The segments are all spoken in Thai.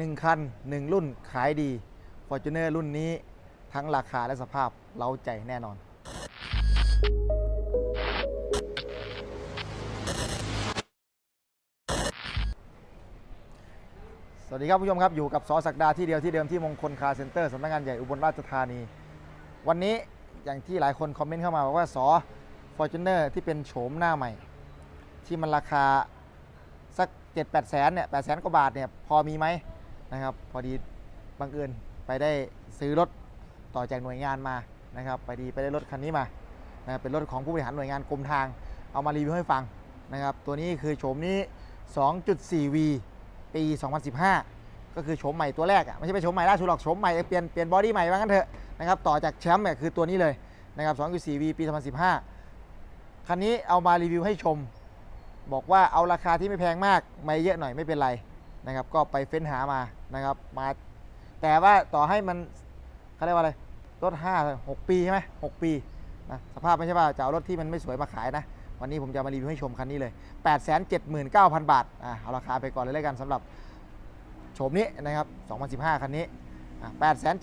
1 คัน 1 รุ่นขายดี Fortuner รุ่นนี้ทั้งราคาและสภาพเล้าใจแน่นอน สวัสดีครับผู้ชมครับอยู่กับสอศักดาที่เดียวที่เดิมที่มงคลคาร์เซ็นเตอร์สำนักงานใหญ่อุบลราชธานี วันนี้อย่างที่หลายคนคอมเมนต์เข้ามาบอกว่าสอ Fortuner ที่เป็นโฉมหน้าใหม่ ที่มันราคาสัก7 8แสนเนี่ย8แสนกว่าบาทเนี่ยพอมีไหม นะครับ พอดีบังเอิญไปได้ซื้อรถต่อจากหน่วยงานมานะครับไปดีไปได้รถคันนี้มานะครับเป็นรถของผู้บริหารหน่วยงานกรมทาง เอามารีวิวให้ฟังนะครับ ตัวนี้คือโฉมนี้ 2.4V ปี 2015 ก็คือโฉมใหม่ตัวแรกอะไม่ใช่เป็นโฉมใหม่ล่าสุดหรอกโฉมใหม่เปลี่ยนเปลี่ยนบอดี้ใหม่ว่างั้นเถอะนะครับต่อจากแชมป์เนี่ยคือตัวนี้เลยนะครับ 2.4V ปี 2015 คันนี้เอามารีวิวให้ชม บอกว่าเอาราคาที่ไม่แพงมากไม่เยอะหน่อยไม่เป็นไร นะครับ ก็ไปเฟ้นหามานะครับ มา แต่ว่าต่อให้มันเขาเรียกว่าอะไรรถ5 6 ปีใช่ไหม6ปีนะสภาพไม่ใช่ว่าจะเอารถที่มันไม่สวยมาขายนะ วันนี้ผมจะมารีวิวให้ชมคันนี้เลย 879,000 บาทอะเอาราคาไปก่อนเลยแล้วกันสำหรับโฉมนี้นะครับ 2015 คันนี้อะ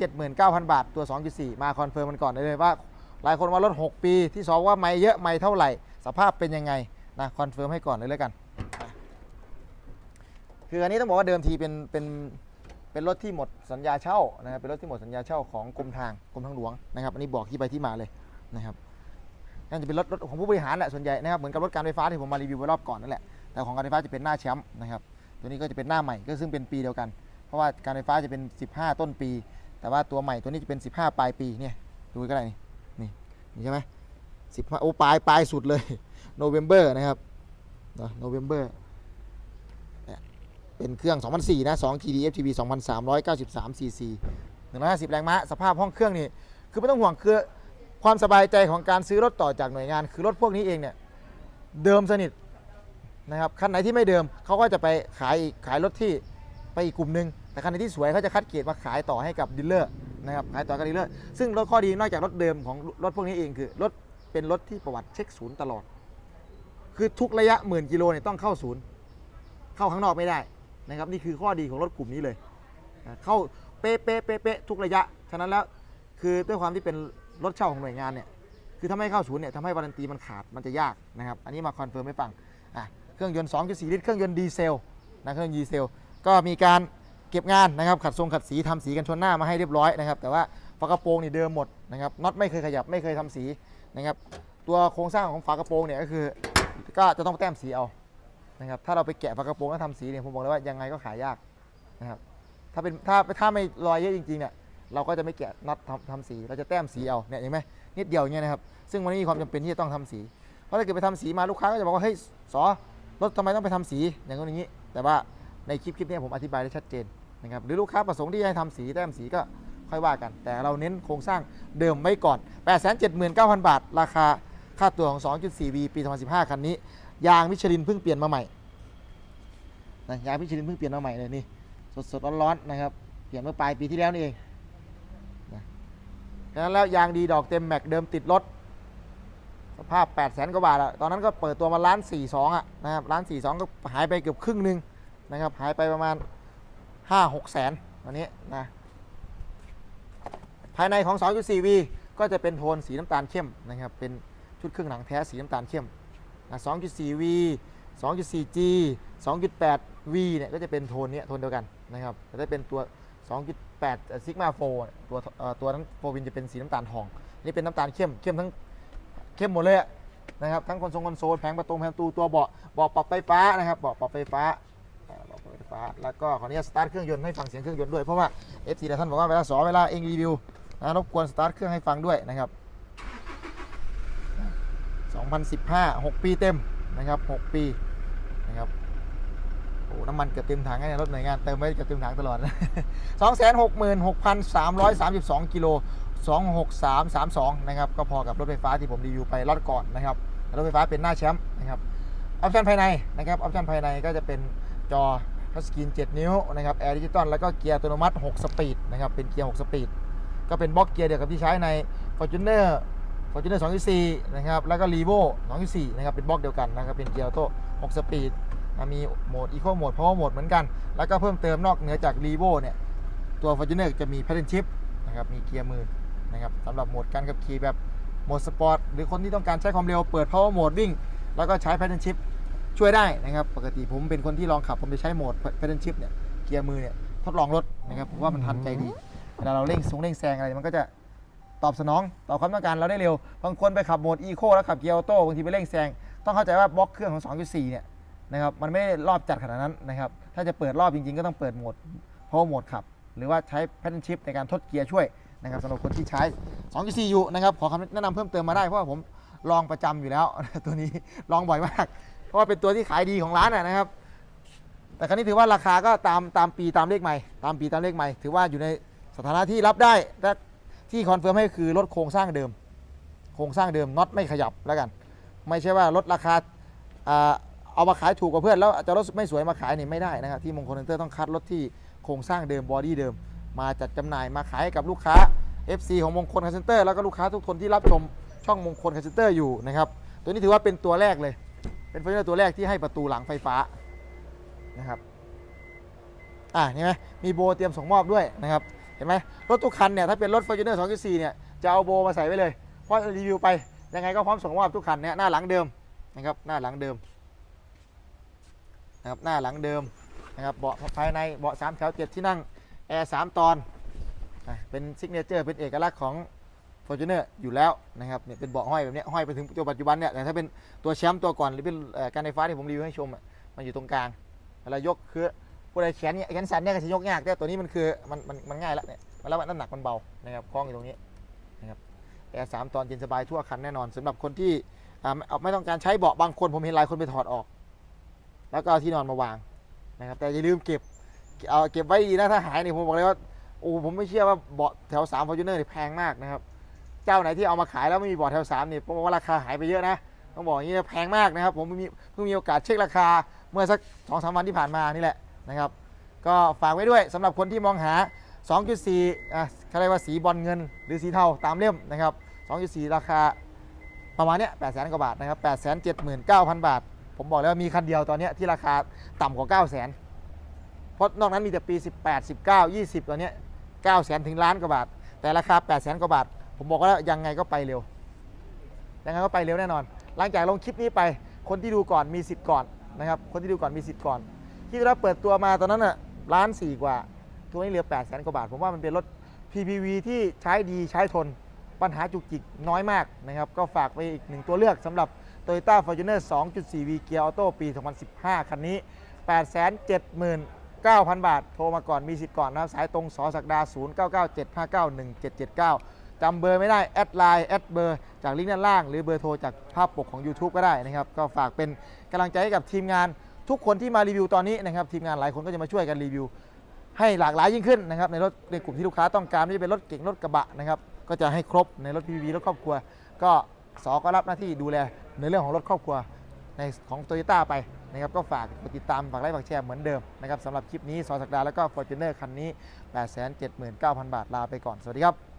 879,000 บาท ตัว 2.4 มาคอนเฟิร์มมันก่อนได้เลยว่า หลายคนว่ารถ 6 ปีที่สองว่าไม่เยอะไม่เท่าไหร่ สภาพเป็นยังไงนะคอนเฟิร์มให้ก่อนเลยแล้วกัน คืออันนี้ต้องบอกว่าเดิมทีเป็นเป็นเป็นรถที่หมดสัญญาเช่านะครับเป็นรถที่หมดสัญญาเช่าของกรมทางกรมทางหลวงนะครับอันนี้บอกที่ไปที่มาเลยนะครับน่าจะเป็นรถรถของผู้บริหารแหละส่วนใหญ่นะครับเหมือนกับรถการไฟฟ้าที่ผมมารีวิวไว้รอบก่อนนั่นแหละแต่ของการไฟฟ้าจะเป็นหน้าแชมป์นะครับตัวนี้ก็จะเป็นหน้าใหม่ก็ซึ่งเป็นปีเดียวกัน เพราะว่าการไฟฟ้าจะเป็น 15 ต้นปี แต่ว่าตัวใหม่ตัวนี้จะเป็น 15 ปลายปีเนี่ยดูก็ได้นี่นี่นี่ใช่ไหม15โอ้ปลายปลายสุดเลยโนเวม ber นะครับโนเวมเนี่ย เป็นเครื่อง 2004 นะ2 GD FTV 2393 cc 150 แรงม้า สภาพห้องเครื่องนี่ คือไม่ต้องห่วงคือความสบายใจของการซื้อรถต่อจากหน่วยงาน คือรถพวกนี้เองเนี่ย เดิมสนิทนะครับ คันไหนที่ไม่เดิมเขาก็จะไปขายอีกขายรถที่ไปอีกกลุ่มหนึ่งแต่คันไหนที่สวยเขาจะคัดเกรดมาขายต่อให้กับดีลเลอร์นะครับ ขายต่อกับดีลเลอร์ ซึ่งรถข้อดีนอกจากรถเดิมของรถพวกนี้เองคือรถเป็นรถที่ประวัติเช็คศูนย์ตลอด คือทุกระยะหมื่นกิโลเนี่ยต้องเข้าศูนย์ เข้าข้างนอกไม่ได้ นะครับนี่คือข้อดีของรถกลุ่มนี้เลย เข้าเป๊ะเป๊ะเป๊ะเป๊ะทุกระยะ ฉะนั้นแล้วคือด้วยความที่เป็นรถเช่าของหน่วยงานเนี่ยคือถ้าไม่เข้าศูนย์เนี่ยทำให้วารันตีมันขาดมันจะยากนะครับอันนี้มาคอนเฟิร์มให้ฟังอะเครื่องยนต์ 2.4 ลิตรเครื่องยนต์ดีเซลนะเครื่องยนต์ดีเซล ก็มีการเก็บงานนะครับขัดทรงขัดสีทำสีกันชนหน้ามาให้เรียบร้อยนะครับแต่ว่าฝากระโปรงนี่เดิมหมดนะครับน็อตไม่เคยขยับไม่เคยทำสีนะครับตัวโครงสร้างของฝากระโปรงเนี่ยก็คือก็จะต้องแต้มสีเอา นะครับถ้าเราไปแกะฝากระโปรงแล้วทำสีเนี่ยผมบอกเลยว่ายังไงก็ขายยากนะครับถ้าเป็นถ้าถ้าไม่รอยเยอะจริงๆเนี่ยเราก็จะไม่แกะน็อตทำทำสี เราจะแต้มสีเอาเนี่ยเห็นไหมนิดเดียวอย่างเงี้ยนะครับซึ่งมันไม่มีความจำเป็นที่จะต้องทำสี เพราะถ้าเกิดไปทำสีมาลูกค้าก็จะบอกว่าเฮ้ยสอรถทำไมต้องไปทำสีอย่างนู้นอย่างนี้ แต่ว่าในคลิปคลิปนี้ผมอธิบายได้ชัดเจนนะครับหรือลูกค้าประสงค์ที่จะให้ทำสีแต้มสีก็ค่อยว่ากัน แต่เราเน้นโครงสร้างเดิมไว้ก่อน 879,000 บาท ราคาค่าตัวของ 2.4V ปี 2015 คันนี้ ยางมิชลินเพิ่งเปลี่ยนมาใหม่นะยางมิชลินเพิ่งเปลี่ยนมาใหม่เลยนี่สดสดๆร้อนๆนะครับเปลี่ยนเมื่อปลายปีที่แล้วนี่เองนะดังนั้นแล้วยางดีดอกเต็มแม็กเดิมติดรถสภาพ8 0 0แสนกว่าบาทอะตอนนั้นก็เปิดตัวมาล้านสี่สองอะนะครับล้านสี่สองก็หายไปเกือบครึ่งหนึ่งนะครับหายไปประมาณ 5 6แสนวันนี้นะภายในของ 2.4V ก็จะเป็นโทนสีน้ำตาลเข้มนะครับเป็นชุดเครื่องหนังแท้สีน้ำตาลเข้ม 2.4V 2.4G 2.8V เนี่ยก็จะเป็นโทนเนี้ยโทนเดียวกันนะครับแต่ถ้าเป็นตัว 2.8 Sigma 4ตัวตัวนั้นโฟวินจะเป็นสีน้ำตาลทอง นี่เป็นน้ำตาลเข้มเข้มทั้งเข้มหมดเลยนะครับทั้งคอนโซลคอนโซลแผงประตูแผงประตูตัวเบาะเบาะปรับไฟฟ้านะครับเบาะปรับไฟฟ้าอ่าเบาะปรับไฟฟ้า แล้วก็ขออนุญาตสตาร์ทเครื่องยนต์ให้ฟังเสียงเครื่องยนต์ด้วยเพราะว่า FC หลายท่านบอกว่าเวลาสอนเวลาเองรีวิวนะรบกวนสตาร์ทเครื่องให้ฟังด้วยนะครับ 2015 6 ปีเต็มนะครับ6ปีนะครับโอ้น้ำมันเกือบเต็มถังไงเนี่ยรถหน่วยงานเติมไว้เกือบเต็มถังตลอด 266,332 กิโล 26332 นะครับ ก็พอกับรถไฟฟ้าที่ผมรีวิวไปรอบก่อนนะครับรถไฟฟ้าเป็นหน้าแชมป์นะครับ ออปชันภายในนะครับออปชันภายในก็จะเป็นจอทัชสกรีน 7 นิ้วนะครับแอร์ดิจิตอลแล้วก็เกียร์อัตโนมัติ 6 สปีดนะครับเป็นเกียร์ 6 สปีดก็เป็นบล็อกเกียร์เดียวกับที่ใช้ใน Fortuner Fortuner 2.4นะครับ แล้วก็ r e v o 2.4นะครับ เป็นบล็อกเดียวกันนะครับ เป็นเกียร์ออโต้6สปีด มีโหมด Eco Mode Power Mode เหมือนกัน แล้วก็เพิ่มเติมนอกเหนือจาก r e v o เนี่ย ตัว Fortuner จะมี Paddle Shift นะครับ มีเกียร์มือนะครับสำหรับโหมดการขับขี่แบบโหมดสปอร์ต หรือคนที่ต้องการใช้ความเร็ว เปิด Power Mode วิ่ง แล้วก็ใช้ Paddle Shift ช่วยได้นะครับ ปกติผมเป็นคนที่ลองขับ ผมจะใช้โหมด Paddle Shift เนี่ย เกียร์มือเนี่ย ทดลองรถนะครับ ผมว่ามันทันใจดี เวลาเราเร่งสงเร่งแซงอะไร มันก็จะ ตอบสนองต่อความต้องการเราได้เร็ว บางคนไปขับโหมดอีโคแล้วขับเกียร์ออโต้บางทีไปเร่งแซงต้องเข้าใจว่าบล็อกเครื่องของ 2.4 เนี่ยนะครับมันไม่ได้รอบจัดขนาดนั้นนะครับถ้าจะเปิดรอบจริงๆ ก็ต้องเปิดโหมดเพราะว่าโหมดขับ หรือว่าใช้แพทเทิร์นชิพในการทดเกียร์ช่วยนะครับสำหรับคนที่ใช้ 2.4 อยู่นะครับขอคำแนะนำเพิ่มเติมมาได้เพราะว่าผมลองประจำอยู่แล้ว ตัวนี้ลองบ่อยมาก เพราะว่าเป็นตัวที่ขายดีของร้านนะครับ แต่ครั้นี้ถือว่าราคาก็ตามตามปีตามเลขใหม่ตามปีตามเลขใหม่ ถือว่าอยู่ในสถานะที่รับได้และ ที่คอนเฟิร์มให้คือลดโครงสร้างเดิม โครงสร้างเดิมน็อตไม่ขยับแล้วกัน ไม่ใช่ว่าลดราคาเอามาขายถูกกว่าเพื่อนแล้วจะรถไม่สวยมาขายนี่ไม่ได้นะครับที่มงคลเซ็นเตอร์ต้องคัดรถที่โครงสร้างเดิมบอดี้เดิม มาจัดจำหน่ายมาขายให้กับลูกค้า FC ของมงคลคาเซ็นเตอร์แล้วก็ลูกค้าทุกคนที่รับชมช่องมงคลคาเซ็นเตอร์อยู่นะครับตัวนี้ถือว่าเป็นตัวแรกเลย เป็นเฟอร์นิเจอร์ตัวแรกที่ให้ประตูหลังไฟฟ้านะครับอ่าเห็นไหมมีโบเตรียมส่งมอบด้วยนะครับ เห็นไหมรถทุกคันเนี่ยถ้าเป็นรถ Fortuner 2.4เนี่ยจะเอาโบมาใส่ไว้เลย เพราะรีวิวไปยังไงก็พร้อมส่งมอบทุกคันเนี่ยหน้าหลังเดิมนะครับหน้าหลังเดิมนะครับหน้าหลังเดิมนะครับเบาะภายในเบาะ3แถว7ที่นั่งแอร์3ตอนเป็นซิกเนเจอร์เป็นเอกลักษณ์ของ Fortuner อยู่แล้วนะครับเนี่ยเป็นเบาะห้อยแบบนี้ห้อยไปถึงตัวปัจจุบันเนี่ยแต่ถ้าเป็นตัวแชมป์ตัวก่อนหรือเป็นการไฟฟ้าที่ผมรีวิวให้ชมมันอยู่ตรงกลางเวลายกคือ ผู้ใดแขนเนี่ยแขนสั่นเนี่ยก็จะยกยากแต่ตัวนี้มันคือมันมันมันง่ายแล้วเนี่ยแล้วน้ำหนักมันเบานะครับคล้องอยู่ตรงนี้นะครับแอร์สามตอนเย็นสบายทั่วคันแน่นอนสำหรับคนที่อ่าไม่เอาไม่ต้องการใช้เบาะบางคนผมเห็นหลายคนไปถอดออก แล้วก็เอาที่นอนมาวางนะครับแต่อย่าลืมเก็บเอาเก็บไว้ดีนะถ้าหายนี่ผมบอกเลยว่าโอ้ผมไม่เชื่อว่าเบาะแถว3 f o r t u n e r นี่แพงมากนะครับเจ้าไหนที่เอามาขายแล้วไม่มีเบาะแถว3นี่ผมบอกว่าราคาหายไปเยอะนะต้องบอกอย่างนี้แพงมากนะครับผมเพิ่งมีเพิ่งมีโอกาสเช็คราคาเมื่อสักสองสามวันที่ผ่านมานี่แหละ นะครับ ก็ฝากไว้ด้วยสำหรับคนที่มองหา 2.4อะเขาเรียกว่าสีบอลเงิน หรือสีเทาตามเล่มนะครับ 2.4 ราคาประมาณเนี้ย8 0 0 0 0 0กว่าบาทนะครับ8 7 9 0 0 0 บาท ผมบอกแล้ววามีคันเดียวตอนเนี้ยที่ราคาต่ำกว่า 9 0 0 0 0 0เพราะนอกนั้นมีแต่ปี 18 19 20ตัวเนี้ย9 0 0 0 0 0ถึงล้านกว่าบาท แต่ราคา8 0 0 0 0 0กว่าบาท ผมบอกว่ายังไงก็ไปเร็ว ยังไงก็ไปเร็วแน่นอน หลังจากลงคลิปนี้ไป คนที่ดูก่อนมีสิทธิ์ก่อนนะครับ คนที่ดูก่อนมีสิทธิ์ก่อน ที่เราเปิดตัวมาตอนนั้นน่ะล้านสี่กว่าตัวนี้เหลือ8 0 0 0 0 0กว่าบาท ผมว่ามันเป็นรถ PPV ที่ใช้ดีใช้ทน ปัญหาจุกจิกน้อยมากนะครับ ก็ฝากไปอีกหนึ่งตัวเลือกสำหรับ Toyota Fortuner 2.4V Gear Auto ปี 2015 คันนี้ 879,000 บาท โทรมาก่อนมีสิทธิ์ก่อนนะครับ สายตรงสอสักดา 0997591779จำเบอร์ไม่ได้ แอดไลน์แอดเบอร์จากลิงก์ด้านล่าง หรือเบอร์โทรจากภาพปกของ YouTube ก็ได้นะครับ ก็ฝากเป็นกำลังใจให้กับทีมงาน ทุกคนที่มารีวิวตอนนี้นะครับทีมงานหลายคนก็จะมาช่วยกันรีวิว ให้หลากหลายยิ่งขึ้นนะครับในรถในกลุ่มที่ลูกค้าต้องการไม่ว่าจะเป็นรถเก่งรถกระบะนะครับก็จะให้ครบในรถ PPV รถครอบครัว ก็สอก็รับหน้าที่ดูแลในเรื่องของรถครอบครัวในของโตโยต้าไปนะครับก็ฝากกดติดตามฝากไลค์ฝากแชร์เหมือนเดิมนะครับสำหรับคลิปนี้สอสักดาแล้วก็ Fortuner คันนี้ 879,000 บาทลาไปก่อนสวัสดีครับ